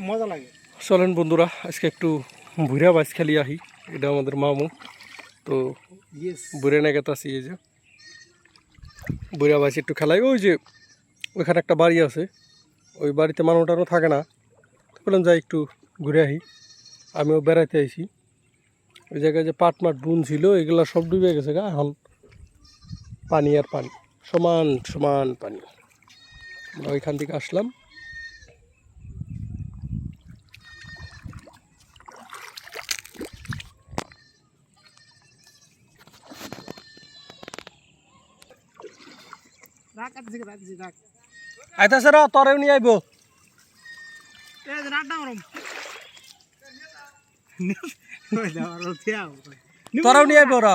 মজা লাগে। চলেন বন্ধুরা আজকে একটু ভুরা বাইস খেলি আহি। এটা আমাদের মামু। তো বুড়ে না গেতাছি এই যে। বুড়া বাইস একটু খেলাই। ওই যে ওইখানে একটা বাড়ি আছে। ওই বাড়িতে মানুষ টানও থাকে না। বললাম যাই একটু ঘুরে আহি। আমিও বেড়াইতে আইছি। ওই জায়গায় যে পাট মাট বুন ছিল এগুলা সব ডুবে গেছে গা এখন। পানি আর পানি। সমান সমান পানি। আমরা ওইখান থেকে আসলাম। আইতাছে র তরেও নিয়ে আইব। তোরাও নিয়ে আইব ওরা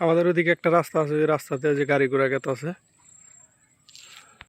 আমাদের ওদিকে একটা রাস্তা আছে ওই রাস্তাতে যে গাড়ি ঘোড়া গেত আছে।